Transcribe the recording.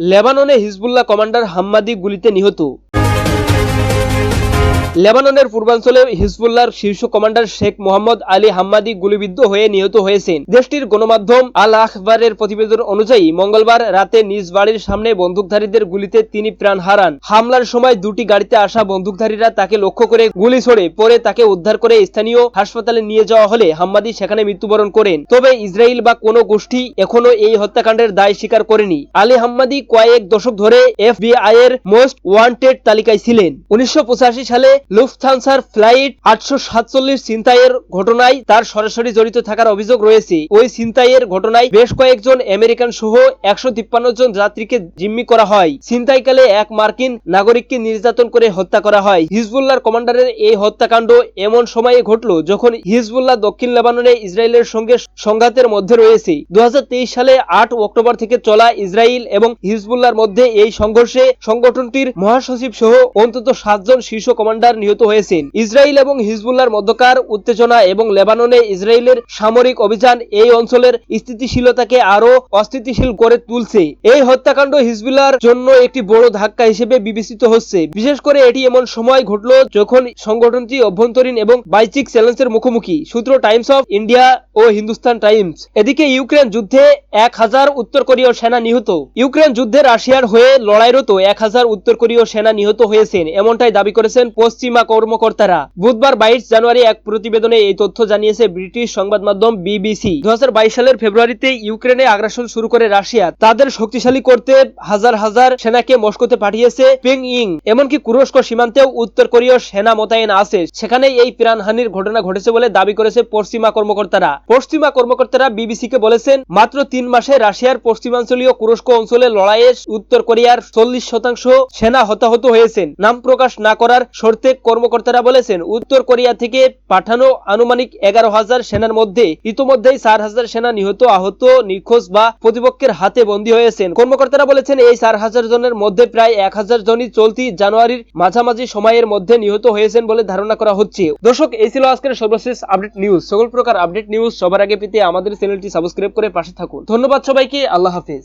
লেবাননে Hezbollah commander হাম্মাদি গুলিতে নিহত। লেবাননের পূর্বাঞ্চলে হিজবুল্লাহর শীর্ষ commander Sheikh Mohammad Ali Hammadi গুলিবিদ্ধ হয়ে নিহত হয়েছেন। দেশটির গণমাধ্যম আল আখবারের প্রতিবেদন অনুযায়ী মঙ্গলবার রাতে নিজ বাড়ির সামনে বন্দুকধারীদের গুলিতে তিনি প্রাণ হারান। হামলার সময় দুটি গাড়িতে আসা বন্দুকধারীরা তাকে লক্ষ্য করে গুলি ছোড়ে, পরে তাকে উদ্ধার করে স্থানীয় হাসপাতালে নিয়ে যাওয়া হলে হাম্মাদি সেখানে মৃত্যুবরণ করেন। তবে ইসরায়েল বা কোনো গোষ্ঠী এখনও এই হত্যাকাণ্ডের দায় স্বীকার করেনি। আলী হাম্মাদি কয়েক দশক ধরে এফবিআই এর মোস্ট ওয়ান্টেড তালিকায় ছিলেন। উনিশশো পঁচাশি সালে লুফথানসার ফ্লাইট আটশো সাতচল্লিশ ছিনতাইয়ের ঘটনায় তার সরাসরি জড়িত থাকার অভিযোগ রয়েছে। ওই ছিনতাইয়ের ঘটনায় বেশ কয়েকজন আমেরিকান সহ একশো তিপ্পান্ন জন যাত্রীকে জিম্মি করা হয়। ছিনতাইকালে এক মার্কিন নাগরিককে নির্যাতন করে হত্যা করা হয়। হিজবুল্লাহর কমান্ডারের এই হত্যাকাণ্ড এমন সময়ে ঘটল যখন হিজবুল্লাহ দক্ষিণ লেবাননে ইসরায়েলের সঙ্গে সংঘাতের মধ্যে রয়েছে। দু হাজার তেইশ সালে আট অক্টোবর থেকে চলা ইসরায়েল এবং হিজবুল্লাহর মধ্যে এই সংঘর্ষে সংগঠনটির মহাসচিব সহ অন্তত সাতজন শীর্ষ কমান্ডার নিহত হয়েছেন। ইসরায়েল এবং হিজবুল্লাহর মধ্যকার উত্তেজনা এবং লেবাননে ইসরায়েলের সামরিক অভিযান এই অঞ্চলের স্থিতিশীলতাকে আরও অস্থিতিশীল করে তুলছে। এই হত্যাকাণ্ড হিজবুল্লাহর জন্য একটি বড় ধাক্কা হিসেবে বিবেচিত হচ্ছে। বিশেষ করে এটি এমন সময় ঘটল যখন সংগঠনটি অভ্যন্তরীণ এবং বাইচিক চ্যালেঞ্জের মুখোমুখি, সূত্র টাইমস অফ ইন্ডিয়া ও হিন্দুস্তান টাইমস। এদিকে ইউক্রেন যুদ্ধে এক হাজার উত্তর কোরীয় সেনা নিহত। ইউক্রেন যুদ্ধে রাশিয়ার হয়ে লড়াইরত এক হাজার উত্তর কোরীয় সেনা নিহত হয়েছেন, এমনটাই দাবি করেছেন পশ্চিমা কর্মকর্তারা। বুধবার বাইশ জানুয়ারি এক প্রতিবেদনে এই তথ্য জানিয়েছে ব্রিটিশ সংবাদ মাধ্যম বিবিসি। দু হাজার বাইশ সালের ফেব্রুয়ারিতে ইউক্রেনে আগ্রাসন শুরু করে রাশিয়া। তাদের শক্তিশালী করতে হাজার হাজার সেনাকে মস্কোতে পাঠিয়েছে পেং ইং এমনকি কুরস্ক সীমান্তেও উত্তর কোরীয় সেনা মোতায়েন আছে। সেখানে এই প্রাণহানির ঘটনা ঘটেছে বলে দাবি করেছে পশ্চিমা কর্মকর্তারা। পশ্চিমা কর্মকর্তারা বিবিসিকে বলেছেন, মাত্র তিন মাসে রাশিয়ার পশ্চিমাঞ্চলীয় কুরস্ক অঞ্চলে লড়াইয়ে উত্তর কোরিয়ার চল্লিশ শতাংশ সেনা হতাহত হয়েছেন। নাম প্রকাশ না করার শর্তে কর্মকর্তারা বলেছেন, উত্তর কোরিয়া থেকে পাঠানো আনুমানিক এগারো হাজার সেনার মধ্যে ইতোমধ্যেই চার হাজার সেনা নিহত, আহত, নিখোঁজ বা প্রতিপক্ষের হাতে বন্দী হয়েছেন। কর্মকর্তারা বলেছেন, এই চার হাজার জনের মধ্যে প্রায় এক হাজার জনই চলতি জানুয়ারির মাঝামাঝি সময়ের মধ্যে নিহত হয়েছেন বলে ধারণা করা হচ্ছে। দর্শক, এই ছিল আজকের সর্বশেষ আপডেট নিউজ। সকল প্রকার আপডেট নিউজ সবার আগে পেতে আমাদের চ্যানেলটি সাবস্ক্রাইব করে পাশে থাকুন। ধন্যবাদ সবাইকে, আল্লাহ হাফেজ।